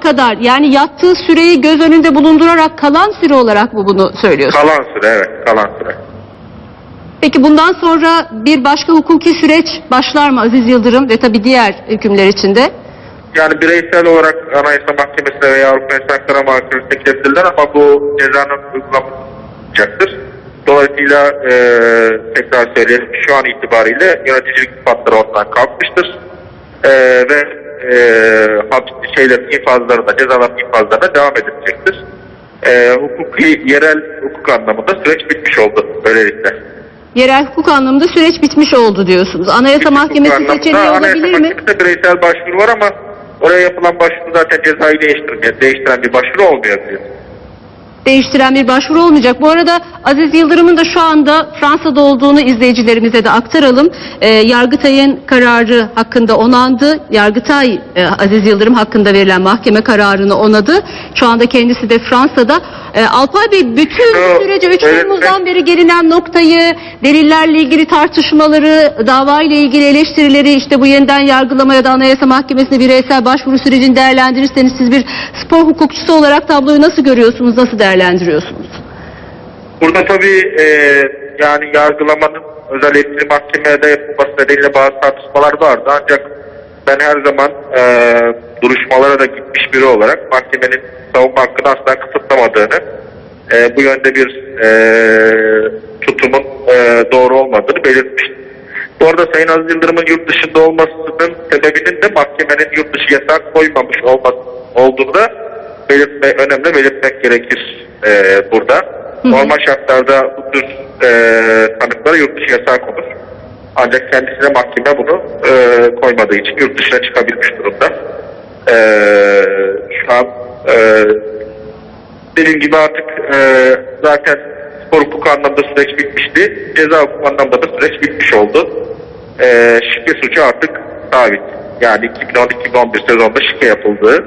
kadar yani yattığı süreyi göz önünde bulundurarak kalan süre olarak mı bunu söylüyorsunuz? Kalan süre evet kalan süre. Peki bundan sonra bir başka hukuki süreç başlar mı Aziz Yıldırım ve tabii diğer hükümler içinde? Yani bireysel olarak Anayasa Mahkemesi'ne veya Avrupa İnsan Hakları Mahkemesi'ne gidebilirler ama bu cezanın uygulanmayacaktır. Dolayısıyla e, tekrar söyleyelim şu an itibariyle yöneticilik sıfatları ortadan kalkmıştır. E, ve e, hapis şeylerin infazlarına, cezaların infazlarına devam edilecektir. E, hukuki, yerel hukuk anlamında süreç bitmiş oldu böylelikle. Yerel hukuk anlamında süreç bitmiş oldu diyorsunuz. Anayasa Mahkemesi Hukuk anlamda seçeneği Anayasa olabilir mi? Mahkemesi'nde bireysel başvuru var ama oraya yapılan başvuru zaten cezayı değiştirmiyor. Değiştiren bir başvuru olmuyor. Değiştiren bir başvuru olmayacak. Bu arada Aziz Yıldırım'ın da şu anda Fransa'da olduğunu izleyicilerimize de aktaralım. Ee, Yargıtay'ın kararı hakkında onandı. Yargıtay e, Aziz Yıldırım hakkında verilen mahkeme kararını onadı. Şu anda kendisi de Fransa'da. Ee, Alpay Bey bütün bu sürece 3 evet, Temmuz'dan beri gelinen noktayı, delillerle ilgili tartışmaları, dava ile ilgili eleştirileri, işte bu yeniden yargılama ya da Anayasa Mahkemesi'ne bireysel başvuru sürecini değerlendirirseniz siz bir spor hukukçusu olarak tabloyu nasıl görüyorsunuz, nasıl değerlendiriyorsunuz? Burada tabii e, yani yargılamanın özel yetkili mahkemede yapılması nedeniyle bazı tartışmalar vardı. Ancak ben her zaman e, duruşmalara da gitmiş biri olarak mahkemenin savunma hakkını asla kısıtlamadığını, e, bu yönde bir e, tutumun e, doğru olmadığını belirtmiştim. Bu arada Sayın Aziz Yıldırım'ın yurt dışında olmasının sebebinin de mahkemenin yurt dışı yasak koymamış olması olduğunu da belirtme, önemli belirtmek gerekir e, burada. Normal şartlarda bu tür e, tanıklara yurt dışı yasak konur. Ancak kendisine mahkeme bunu e, koymadığı için yurt dışına çıkabilmiş durumda. E, şu an e, dediğim gibi artık e, zaten spor hukuku anlamda süreç bitmişti. Ceza hukuku anlamda da süreç bitmiş oldu. E, şike suçu artık sabit. Yani 2010-2011 sezonda şike yapıldığı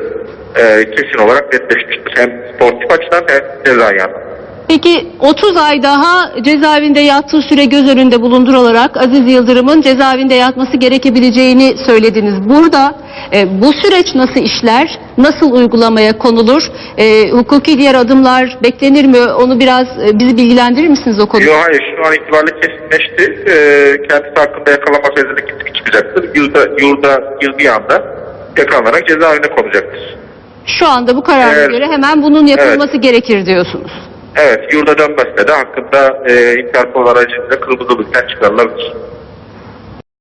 e, kesin olarak netleşmiştir. Hem sportif açıdan hem ceza anlamda. Peki 30 ay daha cezaevinde yattığı süre göz önünde bulundurularak Aziz Yıldırım'ın cezaevinde yatması gerekebileceğini söylediniz. Burada e, bu süreç nasıl işler, nasıl uygulamaya konulur, e, hukuki diğer adımlar beklenir mi? Onu biraz e, bizi bilgilendirir misiniz o konuda? Yok hayır şu an itibariyle kesinleşti. E, kendisi hakkında yakalama fezleki çıkacaktır. Yurda, yurda girdiği anda yakalanarak cezaevine konacaktır. Şu anda bu karara Evet. göre hemen bunun yapılması gerekir diyorsunuz. Evet, yurda dönmezse de hakkında e, Interpol aracılığıyla kırmızı bülten çıkarılabilir.